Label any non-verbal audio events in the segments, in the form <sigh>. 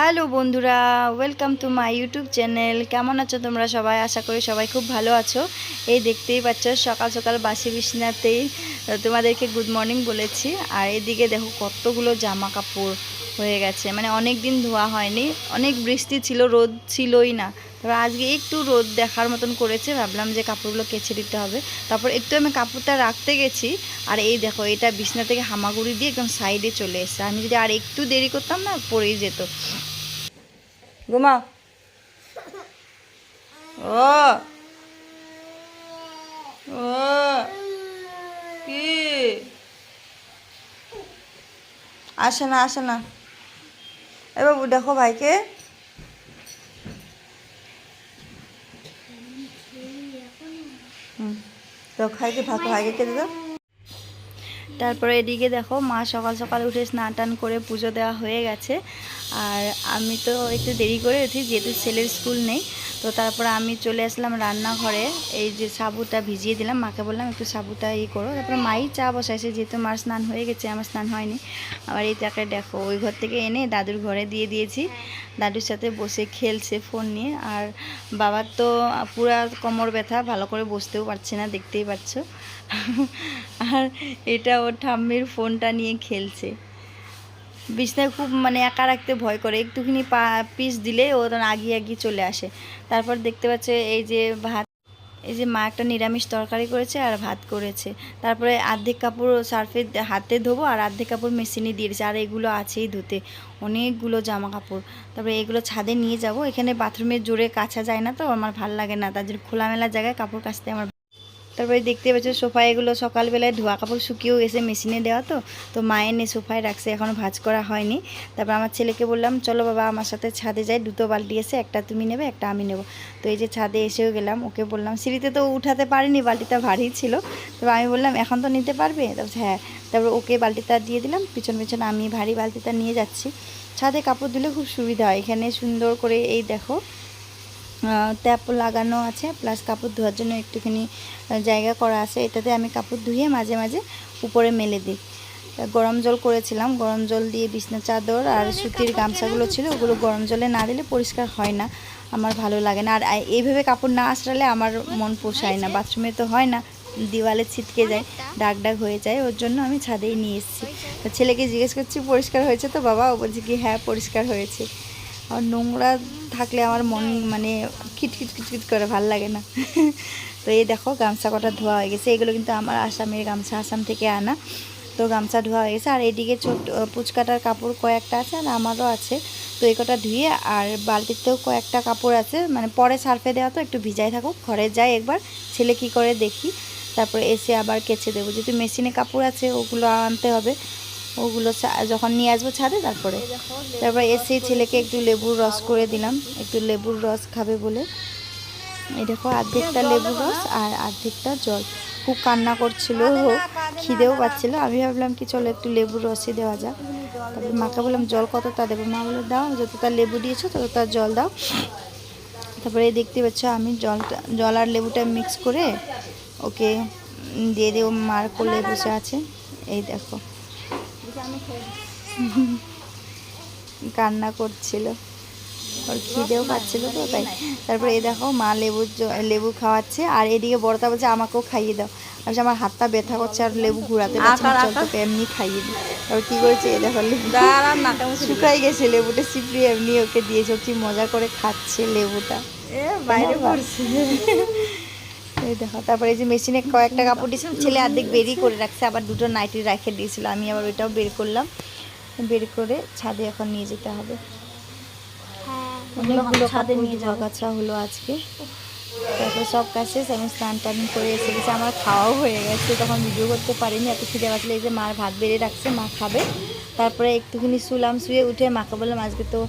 Hello বন্ধুরা welcome to my YouTube channel কেমন আছো তোমরা সবাই? আশা করি সবাই খুব ভালো আছো। এই দেখতেই পাচ্ছ, সকাল সকাল বাসি বিছনাতেই তোমাদেরকে গুড মর্নিং বলেছি। আর এদিকে দেখো কতগুলো জামা কাপড় হয়ে গেছে। মানে অনেক দিন ধোয়া হয়নি, অনেক বৃষ্টি ছিল, রোদ ছিলই না। তারপর আজকে একটু রোদ দেখার মতন করেছে, ভাবলাম যে কাপড়গুলো কেচে দিতে হবে। তারপর একটু আমি কাপড়টা রাখতে গেছি, আর এই দেখো, এটা বিছনা থেকে হামাগুড়ি দিয়ে একদম সাইডে চলে এসছে। আমি যদি আর একটু দেরি করতাম না, পড়েই যেত। ঘুমাও ও। ও। কি? আসে না আসে না। এ বাবু, দেখো ভাইকে। তো খাইকে ভাত ভাইকে খেতে দাও তারপরে এদিকে দেখো মা সকাল সকাল উঠে স্নান টান করে পুজো দেওয়া হয়ে গেছে। আর আমি তো একটু দেরি করে উঠি, যেহেতু ছেলের স্কুল নেই, তো তারপরে আমি চলে আসলাম রান্নাঘরে। এই যে সাবুটা ভিজিয়ে দিলাম, মাকে বললাম একটু সাবুটা ই করো। তারপরে মাই চা বসাইছে, যেহেতু মার স্নান হয়ে গেছে, আমার স্নান হয়নি। আবার এই তাকে দেখো, ওই ঘর থেকে এনে দাদুর ঘরে দিয়ে দিয়েছি। দাদুর সাথে বসে খেলছে ফোন নিয়ে। আর বাবার তো পুরা কোমর ব্যথা, ভালো করে বসতেও পারছে না, দেখতেই পাচ্ছ। আর এটা ওর ঠাম্মির ফোনটা নিয়ে খেলছে। বিছনায় খুব মানে একা রাখতে ভয় করে। একটুখানি পা, পিস দিলে ও তখন আগিয়ে আগিয়ে চলে আসে। তারপর দেখতে পাচ্ছে এই যে ভাত, এই যে মা একটা নিরামিষ তরকারি করেছে আর ভাত করেছে। তারপরে অর্ধেক কাপড় সার্ফে হাতে ধোবো আর অর্ধেক কাপড় মেশিনে দিয়েছে। আর এগুলো আছেই ধুতে। অনেকগুলো জামা কাপড়। তারপরে এগুলো ছাদে নিয়ে যাব। এখানে বাথরুমের জোরে কাছা যায় না তো, আমার ভালো লাগে না। তার জন্য খোলামেলা জায়গায় কাপড় কাচতে আমার তারপরে দেখতে পাচ্ছ সোফায় এগুলো সকালবেলায় ধোয়া কাপড় শুকিয়েও গেছে, মেশিনে দেওয়া তো। তো মা এনে সোফায় রাখছে এখনও ভাজ করা হয়নি। তারপর আমার ছেলেকে বললাম, চলো বাবা, আমার সাথে ছাদে যাই, দুটো বালতি এসে একটা তুমি নেবে, একটা আমি নেব। তো এই যে ছাদে এসেও গেলাম, ওকে বললাম, সিঁড়িতে তো উঠাতে পারিনি, বালতিটা ভারী ছিল। তারপর আমি বললাম, এখন তো নিতে পারবে? তারপর হ্যাঁ। তারপর ওকে বালতিটা দিয়ে দিলাম, পিছন পিছন আমি ভারী বালতিটা নিয়ে যাচ্ছি। ছাদে কাপড় দিলে খুব সুবিধা হয়, এখানে সুন্দর করে, এই দেখো ট্যাপ লাগানো আছে প্লাস কাপড় ধোয়ার জন্য একটুখানি জায়গা করা আছে। এটাতে আমি কাপড় ধুয়ে মাঝে মাঝে উপরে মেলে দিই। গরম জল করেছিলাম, গরম জল দিয়ে বিছনা চাদর আর সুতির গামছাগুলো ছিল, ওগুলো গরম জলে না দিলে পরিষ্কার হয় না, আমার ভালো লাগে না। আর এইভাবে কাপড় না আঁচড়ালে আমার মন পোষায় না, বাথরুমে তো হয় না, দিওয়ালে ছিটকে যায় ডাক ডাক হয়ে যায়, ওর জন্য আমি ছাদেই নিয়ে এসেছি। ছেলেকে জিজ্ঞেস করছি, পরিষ্কার হয়েছে তো? বাবা ও বলছে কি হ্যাঁ পরিষ্কার হয়েছে। আর নোংরা থাকলে আমার মন মানে খিটখিট খিটখিট করে, ভালো লাগে না। <laughs> তো এই দেখো গামছা কটা ধোয়া হয়ে গেছে। এগুলো কিন্তু আমার আসামের গামছা, আসাম থেকে আনা। তো গামছা ধোয়া হয়ে গেছে। আর এদিকে ছোট পুচকাটার কাপড় কয়েকটা আছে আর আমারও আছে। তো এই কটা ধুয়ে আর বালতিতেও কয়েকটা কাপড় আছে। মানে পরে সার্ফে দেওয়া তো, একটু ভিজাই থাকুক। ঘরে যাই একবার, ছেলে কি করে দেখি। তারপরে এসে আবার কেচে দেবো। যেহেতু মেশিনে কাপড় আছে, ওগুলো আনতে হবে। ওগুলো যখন নিয়ে আসব ছাদে, তারপরে। তারপর এসে ছেলেকে একটু লেবুর রস করে দিলাম। একটু লেবুর রস খাবে বলে। এই দেখো অর্ধেকটা লেবুর রস আর অর্ধেকটা জল। খুব কান্না করছিল খিদেও পাচ্ছিল। আমি ভাবলাম কি, চলো একটু লেবুর রসই দেওয়া যাক। তারপর মাকে বললাম, জল কতটা দেবো? মা বলে দাও যতটা লেবু দিয়েছ ততটা জল দাও। তারপরে দেখতে পাচ্ছ, আমি জলটা জল আর লেবুটা মিক্স করে ওকে দিয়ে ও মার কোলে বসে আছে। এই দেখো। <laughs> কান্না করছিল। ওর খিদেও পাচ্ছিল তো তাই। তারপরে এই দেখো মা লেবু লেবু খাওয়াচ্ছে আর এদিকে বড়টা বলছে আমাকেও খাইয়ে দাও। আর আমার হাতটা ব্যথা করছে আর লেবু ঘুরাতে পারছে এমনি খাইয়ে দিই। তারপর কী করেছে এই দেখো লেবু শুকাই গেছে লেবুটা সিপড়ি এমনি ওকে দিয়েছে কি মজা করে খাচ্ছে লেবুটা। বাইরে পড়ছে <laughs> এই দেখো তারপরে এই যে মেশিনে কয়েকটা কাপড় দিয়েছিলাম ছেলে অর্ধেক বেরই করে রাখছে আবার দুটো নাইটি রেখে দিয়েছিল আমি আবার ওইটাও বের করলাম। বের করে ছাদে এখন নিয়ে যেতে হবে। অনেকগুলো ছাদে নিয়ে যাওয়া কাছা হলো আজকে। তারপর সব কাজ শেষ আমি স্নান টান করে এসে গেছি আমার খাওয়াও হয়ে গেছে তখন ভিডিও করতে পারিনি এত খিদে বাঁচলে এই যে মার ভাত বেড়ে রাখছে মা খাবে। তারপরে একটুখানি শুলাম শুয়ে উঠে মাকে বললাম আজকে তো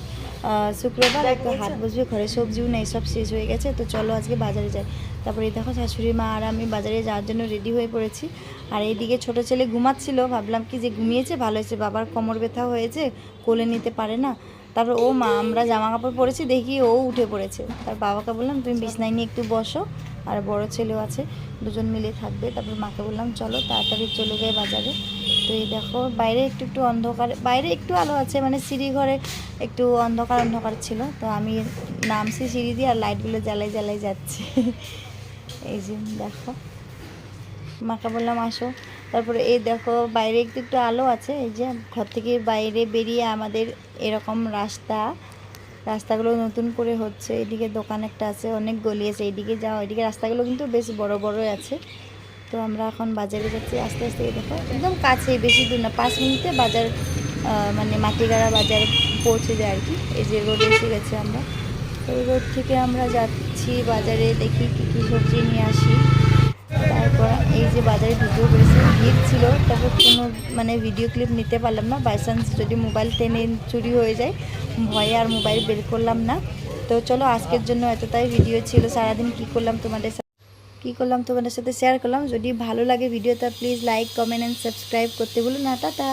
শুক্রবার একটু হাত বসবে ঘরে সবজিও নেই সব শেষ হয়ে গেছে তো চলো আজকে বাজারে যাই। তারপরে এই দেখো শাশুড়ি মা আর আমি বাজারে যাওয়ার জন্য রেডি হয়ে পড়েছি। আর এইদিকে ছোট ছেলে ঘুমাচ্ছিল ভাবলাম কি যে ঘুমিয়েছে ভালো হয়েছে বাবার কোমর ব্যথা হয়েছে কোলে নিতে পারে না। তারপর ও মা আমরা জামা কাপড় পরেছি দেখি ও উঠে পড়েছে। তার বাবাকে বললাম তুমি বিছনায় নিয়ে একটু বসো আর বড় ছেলেও আছে দুজন মিলে থাকবে। তারপর মাকে বললাম চলো তাড়াতাড়ি চলে যাই বাজারে। তো এই দেখো, বাইরে একটু একটু অন্ধকার, বাইরে একটু আলো আছে মানে সিঁড়ি ঘরে একটু অন্ধকার অন্ধকার ছিল। তো আমি নামছি সিঁড়ি দিয়ে আর লাইটগুলো জ্বালাই জ্বালাই যাচ্ছে। এই যে দেখো, মাকে বললাম, আসো। তারপরে এই দেখো, বাইরে একটু একটু আলো আছে, এই যে ঘর থেকে বাইরে বেরিয়ে আমাদের এরকম রাস্তা, রাস্তাগুলো নতুন করে হচ্ছে। এদিকে দোকান একটা আছে, অনেক গলি আছে, এইদিকে যাওয়া এদিকে রাস্তাগুলো কিন্তু বেশ বড় বড়ই আছে। তো আমরা এখন বাজারে যাচ্ছি। আস্তে আস্তে দেখো, একদম কাছে বেশি দূর না, পাঁচ মিনিটে বাজার মানে মাটিগাড়া বাজার পৌঁছে যায় আর কি। এই যে রোড এসে গেছে আমরা। তো এই রোড থেকে আমরা যাচ্ছি, বাজারে দেখি কী কী সবজি নিয়ে আসি। তারপর এই যে বাজারে ভিডিও পেরেছি ভিড় ছিল তারপর কোনো মানে ভিডিও ক্লিপ নিতে পারলাম না। বাই চান্স যদি মোবাইল টেনে চুরি হয়ে যায়, ভয়ে আর মোবাইল বের করলাম না। তো চলো, আজকের জন্য এতটাই ভিডিও ছিল। সারাদিন কী করলাম তোমাদের কী করলাম, তোমাদের সাথে শেয়ার করলাম। যদি ভালো লাগে ভিডিওটা please like comment and subscribe করতে বলুন না। টাটা।